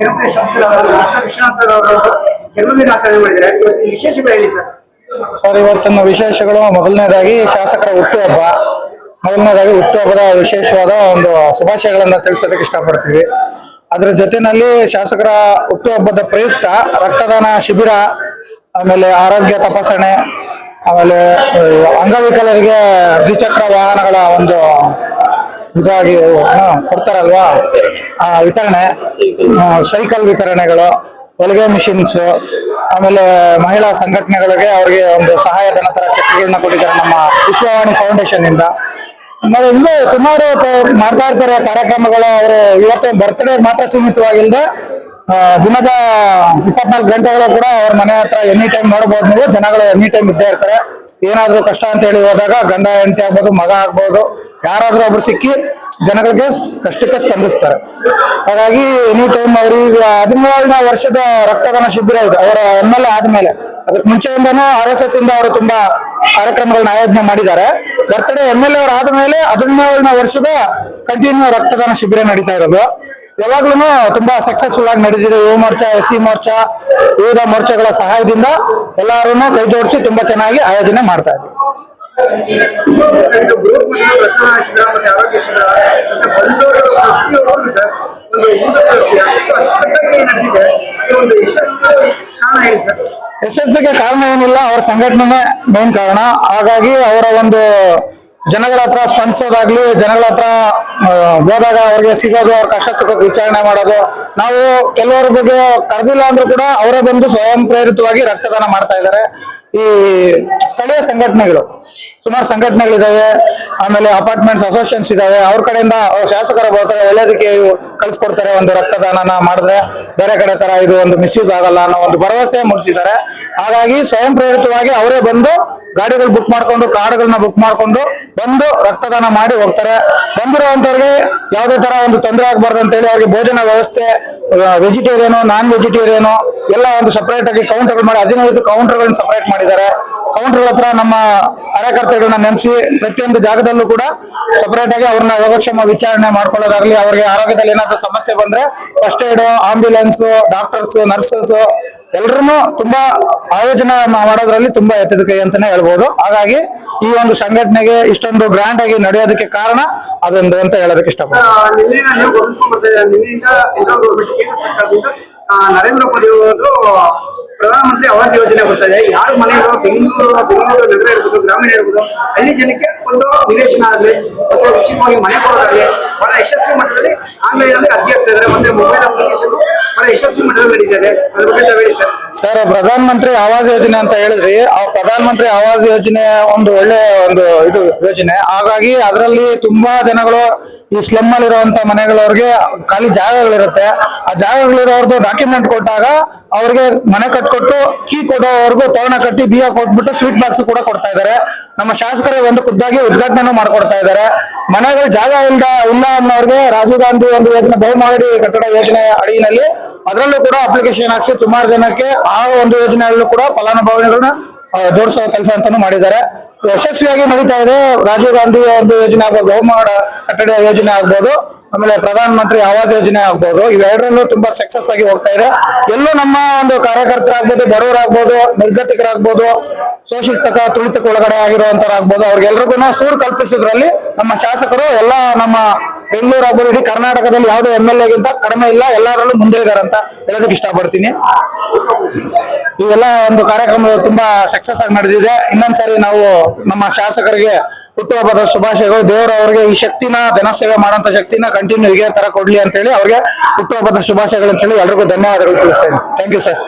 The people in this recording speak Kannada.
ಜನಪ್ರಿಯ ಶಾಸಕರಾದ ವಿಶ್ವನಾಥ್ ಸರ್ ಅವರು ಜನ್ಮದಿನ ಆಚರಣೆ ಮಾಡಿದ್ದಾರೆ. ಇವತ್ತಿನ ವಿಶೇಷಗಳು ಹೇಳಿ ಸರ್. ಸರ್ ಇವತ್ತಿನ ವಿಶೇಷಗಳು ಮೊದಲನೇದಾಗಿ ಶಾಸಕರ ಹುಟ್ಟುಹಬ್ಬ ಮೊದಲನೇದಾಗಿ ವಿಶೇಷವಾದ ಒಂದು ಶುಭಾಶಯಗಳನ್ನ ತಿಳಿಸೋದಕ್ಕೆ ಇಷ್ಟಪಡ್ತೀವಿ. ಅದರ ಜೊತೆಯಲ್ಲಿ ಶಾಸಕರ ಹುಟ್ಟುಹಬ್ಬದ ಪ್ರಯುಕ್ತ ರಕ್ತದಾನ ಶಿಬಿರ, ಆಮೇಲೆ ಆರೋಗ್ಯ ತಪಾಸಣೆ, ಆಮೇಲೆ ಅಂಗವಿಕಲರಿಗೆ ದ್ವಿಚಕ್ರ ವಾಹನಗಳ ಒಂದು ಇದಾಗಿ ಕೊಡ್ತಾರಲ್ವಾ? ವಿತರಣೆ ಸೈಕಲ್ ವಿತರಣೆಗಳು, ಹೊಲಿಗೆ ಮಿಷಿನ್ಸ್ ಆಮೇಲೆ ಮಹಿಳಾ ಸಂಘಟನೆಗಳಿಗೆ ಅವ್ರಿಗೆ ಒಂದು ಸಹಾಯಧನ ತರ ಚೆಕ್ಗಳನ್ನ ಕೊಟ್ಟಿದ್ದಾರೆ ನಮ್ಮ ವಿಶ್ವವಾಣಿ ಫೌಂಡೇಶನ್ ಇಂದ. ಆಮೇಲೆ ಇಲ್ಲೇ ಸುಮಾರು ಮಾಡ್ತಾ ಇರ್ತಾರೆ ಕಾರ್ಯಕ್ರಮಗಳು ಅವರು ಇವತ್ತು ಬರ್ತ್ಡೇ ಮಾತ್ರ ಸೀಮಿತವಾಗಿಲ್ಲದೆ ದಿನದ ಇಪ್ಪತ್ನಾಲ್ಕು ಗಂಟೆಗಳು ಕೂಡ ಅವ್ರ ಮನೆ ಹತ್ರ ಎನಿ ಟೈಮ್ ನೋಡ್ಬೋದು ನೀವು, ಜನಗಳು ಎನಿ ಟೈಮ್ ಇದ್ದೇ ಇರ್ತಾರೆ. ಏನಾದ್ರೂ ಕಷ್ಟ ಅಂತ ಹೇಳಿ ಹೋದಾಗ ಗಂಡ ಹೆಂಡತಿ ಆಗ್ಬೋದು, ಮಗ ಆಗ್ಬೋದು ಯಾರಾದ್ರೂ ಒಬ್ರು ಸಿಕ್ಕಿ ಜನಗಳಿಗೆ ಕಷ್ಟಕ್ಕೆ ಸ್ಪಂದಿಸ್ತಾರೆ. ಹಾಗಾಗಿ ಎನಿ ಟೈಮ್ ಅವ್ರಿಗೆ ಹದಿನೇಳನೇ ವರ್ಷದ ರಕ್ತದಾನ ಶಿಬಿರ ಇದೆ, ಅವರ ಎಂ ಎಲ್ ಎ ಆದ್ಮೇಲೆ. ಅದಕ್ಕೆ ಮುಂಚೆಯಿಂದನೂ ಆರ್ ಎಸ್ ಎಸ್ ಇಂದ ಅವರು ತುಂಬಾ ಕಾರ್ಯಕ್ರಮಗಳನ್ನ ಆಯೋಜನೆ ಮಾಡಿದ್ದಾರೆ. ಬರ್ತಡೇ ಎಂ ಎಲ್ ಎ ಅವ್ರು ಆದ್ಮೇಲೆ ವರ್ಷದ ಕಂಟಿನ್ಯೂ ರಕ್ತದಾನ ಶಿಬಿರ ನಡೀತಾ ಇರೋದು. ಯಾವಾಗ್ಲೂ ತುಂಬಾ ಸಕ್ಸಸ್ಫುಲ್ ಆಗಿ ನಡೆದಿದೆ. ಯುವ ಮೋರ್ಚಾ, ಎಸ್ ಸಿ ಮೋರ್ಚಾ, ವಿವಿಧ ಮೋರ್ಚಾಗಳ ಸಹಾಯದಿಂದ ಎಲ್ಲಾರು ಕೈ ಜೋಡಿಸಿ ತುಂಬಾ ಚೆನ್ನಾಗಿ ಆಯೋಜನೆ ಮಾಡ್ತಾ ಇದ್ವಿ ಯಶಸ್ಸಿಗೆ ಕಾರಣ ಏನಿಲ್ಲ, ಅವರ ಸಂಘಟನೆ ಮೇನ್ ಕಾರಣ. ಹಾಗಾಗಿ ಅವರ ಒಂದು ಜನಗಳ ಹತ್ರ ಸ್ಪಂದಿಸೋದಾಗ್ಲಿ, ಜನಗಳ ಹತ್ರ ಹೋದಾಗ ಅವ್ರಿಗೆ ಸಿಗೋದು, ಅವ್ರ ಕಷ್ಟ ಸುಖಕ್ಕೆ ವಿಚಾರಣೆ ಮಾಡೋದು. ನಾವು ಕೆಲವರ ಬಗ್ಗೆ ಕರೆದಿಲ್ಲ ಅಂದ್ರೂ ಕೂಡ ಅವರೇ ಬಂದು ಸ್ವಯಂ ಪ್ರೇರಿತವಾಗಿ ರಕ್ತದಾನ ಮಾಡ್ತಾ ಇದ್ದಾರೆ. ಈ ಸ್ಥಳೀಯ ಸಂಘಟನೆಗಳು. ಸುಮಾರು ಸಂಘಟನೆಗಳಿದಾವೆ ಆಮೇಲೆ ಅಪಾರ್ಟ್ಮೆಂಟ್ಸ್ ಅಸೋಸಿಯೇಷನ್ಸ್ ಇದಾವೆ ಅವ್ರ ಕಡೆಯಿಂದ ಶಾಸಕರ ಬರ್ತಾರೆ ಒಳ್ಳೇದಕ್ಕೆ ಕಳ್ಸಿಕೊಡ್ತಾರೆ ಒಂದು ರಕ್ತದಾನನ ಮಾಡಿದ್ರೆ ಬೇರೆ ಕಡೆ ತರ ಇದು ಒಂದು ಮಿಸ್ಯೂಸ್ ಆಗಲ್ಲ ಅನ್ನೋ ಒಂದು ಭರವಸೆ ಮೂಡಿಸಿದ್ದಾರೆ. ಹಾಗಾಗಿ ಸ್ವಯಂ ಪ್ರೇರಿತವಾಗಿ ಅವರೇ ಬಂದು ಗಾಡಿಗಳು ಬುಕ್ ಮಾಡ್ಕೊಂಡು, ಕಾರ್ಗಳನ್ನ ಬುಕ್ ಮಾಡ್ಕೊಂಡು ಬಂದು ರಕ್ತದಾನ ಮಾಡಿ ಹೋಗ್ತಾರೆ. ಬಂದಿರುವಂತವ್ರಿಗೆ ಯಾವುದೇ ತರ ಒಂದು ತೊಂದರೆ ಆಗಬಾರ್ದು ಅಂತ ಹೇಳಿ ಅವ್ರಿಗೆ ಭೋಜನ ವ್ಯವಸ್ಥೆ ವೆಜಿಟೇರಿಯನ್ ನಾನ್ ವೆಜಿಟೇರಿಯನ್ ಎಲ್ಲ ಒಂದು ಸಪರೇಟ್ ಆಗಿ ಕೌಂಟರ್ ಮಾಡಿ ಹದಿನೈದು ಕೌಂಟರ್ಗಳನ್ನ ಸಪರೇಟ್ ಮಾಡಿದ್ದಾರೆ. ಕೌಂಟರ್ ಹತ್ರ ನಮ್ಮ ಕಾರ್ಯಕರ್ತರುಗಳನ್ನ ನೆನೆಸಿ ಪ್ರತಿಯೊಂದು ಜಾಗದಲ್ಲೂ ಕೂಡ ಸಪರೇಟ್ ಆಗಿ ಅವ್ರನ್ನ ಯೋಗಕ್ಷೇಮ ವಿಚಾರಣೆ ಮಾಡ್ಕೊಳ್ಳೋದಾಗ್ಲಿ, ಅವ್ರಿಗೆ ಆರೋಗ್ಯದಲ್ಲಿ ಏನಾದ್ರು ಸಮಸ್ಯೆ ಬಂದ್ರೆ first aid ambulance doctors nurses ಎಲ್ಲರೂ ತುಂಬಾ ಆಯೋಜನೆ ಮಾಡೋದ್ರಲ್ಲಿ ತುಂಬಾ ಎತ್ತದ ಕೈ ಅಂತಾನೆ ಹೇಳ್ಬೋದು. ಹಾಗಾಗಿ ಈ ಒಂದು ಸಂಘಟನೆಗೆ ಇಷ್ಟೊಂದು ಗ್ರ್ಯಾಂಡ್ ಆಗಿ ನಡೆಯೋದಕ್ಕೆ ಕಾರಣ ಅದೊಂದು ಅಂತ ಹೇಳೋದಕ್ಕೆ ಇಷ್ಟಪಡ್ತೀನಿ. ನರೇಂದ್ರ ಮೋದಿ ಅವರು ಪ್ರಧಾನಮಂತ್ರಿ ಆವಾಸ್ ಯೋಜನೆ ಬರ್ತಾ ಇದೆ ಮನೆ ಇರೋ ಬೆಂಗಳೂರು ಬೆಂಗಳೂರು, ನಗರ ಇರ್ಬೋದು, ಗ್ರಾಮೀಣ ಇರ್ಬೋದು, ಅಲ್ಲಿ ಜನಕ್ಕೆ ಒಂದು ನಿವೇಶನ ಆಗಲಿ, ಅಥವಾ ಉಚಿತವಾಗಿ ಮನೆ ಕೊಡೋದಾಗಲಿ, ಬಹಳ ಯಶಸ್ವಿ ಮಟ್ಟದಲ್ಲಿ ಆನ್ಲೈನ್ ಅರ್ಜಿ ಆಗ್ತಾ ಇದ್ದಾರೆ. ಮೊಬೈಲ್ ಅಪ್ಲಿಕೇಶನ್ ಬಹಳ ಯಶಸ್ವಿ ಮಟ್ಟದಲ್ಲಿ ನಡೀತಿದೆ ಅದ್ರ ಬಗ್ಗೆ ಹೇಳಿ ಸರ್. ಸರ್ ಪ್ರಧಾನ ಮಂತ್ರಿ ಆವಾಸ್ ಯೋಜನೆ ಅಂತ ಹೇಳಿದ್ರಿ. ಆ ಪ್ರಧಾನ ಮಂತ್ರಿ ಆವಾಸ್ ಯೋಜನೆ ಒಂದು ಒಳ್ಳೆ ಒಂದು ಇದು ಯೋಜನೆ. ಹಾಗಾಗಿ ಅದರಲ್ಲಿ ತುಂಬಾ ಜನಗಳು ಈ ಸ್ಲಮ್ ಅಲ್ಲಿ ಇರುವಂತ ಮನೆಗಳವ್ರಿಗೆ ಖಾಲಿ ಜಾಗಗಳಿರುತ್ತೆ. ಆ ಜಾಗಗಳಿರೋರ್ದು ಡಾಕ್ಯುಮೆಂಟ್ ಕೊಟ್ಟಾಗ ಅವ್ರಿಗೆ ಮನೆ ಕಟ್ಕೊಟ್ಟು ಕೀ ಕೊಡೋವರೆಗೂ ತೋರಣ ಕಟ್ಟಿ ಬಿಯ ಕೊಟ್ಬಿಟ್ಟು ಸ್ವೀಟ್ ಬಾಕ್ಸ್ ಕೂಡ ಕೊಡ್ತಾ ಇದ್ದಾರೆ ನಮ್ಮ ಶಾಸಕರೇ ಒಂದು ಖುದ್ದಾಗಿ ಉದ್ಘಾಟನೆ ಮಾಡ್ಕೊಡ್ತಾ ಇದ್ದಾರೆ ಮನೆಗಳು ಜಾಗ ಇಲ್ದ ಇಲ್ಲ ಅನ್ನೋರ್ಗೆ ರಾಜೀವ್ ಗಾಂಧಿ ಒಂದು ಯೋಜನೆ ಬಹುಮಹಡಿ ಕಟ್ಟಡ ಯೋಜನೆ ಅಡಿಯಲ್ಲಿ ಅದರಲ್ಲೂ ಕೂಡ ಅಪ್ಲಿಕೇಶನ್ ಹಾಕ್ಸಿ ಸುಮಾರು ಜನಕ್ಕೆ ಆ ಒಂದು ಯೋಜನೆಯಲ್ಲೂ ಕೂಡ ಫಲಾನುಭವಿಗಳನ್ನ ಜೋಡಿಸೋ ಕೆಲಸ ಅಂತಾನು ಮಾಡಿದ್ದಾರೆ. ಯಶಸ್ವಿಯಾಗಿ ನಡೀತಾ ಇದೆ. ರಾಜೀವ್ ಗಾಂಧಿ ಒಂದು ಯೋಜನೆ ಆಗ್ಬೋದು ಬಹುಮಾಡ ಕಟ್ಟಡ ಯೋಜನೆ ಆಗ್ಬೋದು, ಆಮೇಲೆ ಪ್ರಧಾನ ಮಂತ್ರಿ ಆವಾಸ್ ಯೋಜನೆ ಆಗ್ಬೋದು. ಇವೆರಡರಲ್ಲೂ ತುಂಬಾ ಸಕ್ಸಸ್ ಆಗಿ ಹೋಗ್ತಾ ಇದೆ. ಎಲ್ಲೂ ನಮ್ಮ ಒಂದು ಕಾರ್ಯಕರ್ತರಾಗ್ಬೋದು, ಬಡವರಾಗ್ಬೋದು, ನಿರ್ಗತಿಕರಾಗ್ಬೋದು ತಕ ತುಳಿತಕ್ಕೆ ಒಳಗಡೆ ಆಗಿರುವಂತರಾಗ್ಬೋದು ಅವ್ರಿಗೆಲ್ರಿಗೂ ಸೂರು ಕಲ್ಪಿಸಿದ್ರಲ್ಲಿ ನಮ್ಮ ಶಾಸಕರು ಎಲ್ಲ ನಮ್ಮ ಬೆಂಗಳೂರು ಅಭಿವೃದ್ಧಿ ಕರ್ನಾಟಕದಲ್ಲಿ ಯಾವುದೇ ಎಂ ಎಲ್ ಎಗಿಂತ ಕಡಿಮೆ ಇಲ್ಲ, ಎಲ್ಲರಲ್ಲೂ ಮುಂದೆ ಇದ್ದಾರೆ ಅಂತ ಹೇಳೋದಕ್ಕೆ ಇಷ್ಟಪಡ್ತೀನಿ. ಇವೆಲ್ಲ ಒಂದು ಕಾರ್ಯಕ್ರಮ ತುಂಬಾ ಸಕ್ಸಸ್ ಆಗಿ ನಡೆದಿದೆ. ಇನ್ನೊಂದ್ಸರಿ ನಾವು ನಮ್ಮ ಶಾಸಕರಿಗೆ, ಹುಟ್ಟುಹಬ್ಬದ ಶುಭಾಶಯಗಳು. ದೇವರು ಅವರಿಗೆ ಈ ಶಕ್ತಿನ ಜನಸೇವೆ ಮಾಡುವಂತ ಶಕ್ತಿನ ಕಂಟಿನ್ಯೂ ಇದೇ ತರ ಕೊಡ್ಲಿ ಅಂತ ಹೇಳಿ ಅವ್ರಿಗೆ ಹುಟ್ಟುಹಬ್ಬದ ಶುಭಾಶಯಗಳು ಅಂತ ಹೇಳಿ ಎಲ್ರಿಗೂ ಧನ್ಯವಾದಗಳು ತಿಳಿಸ್ತೇನೆ. Thank you sir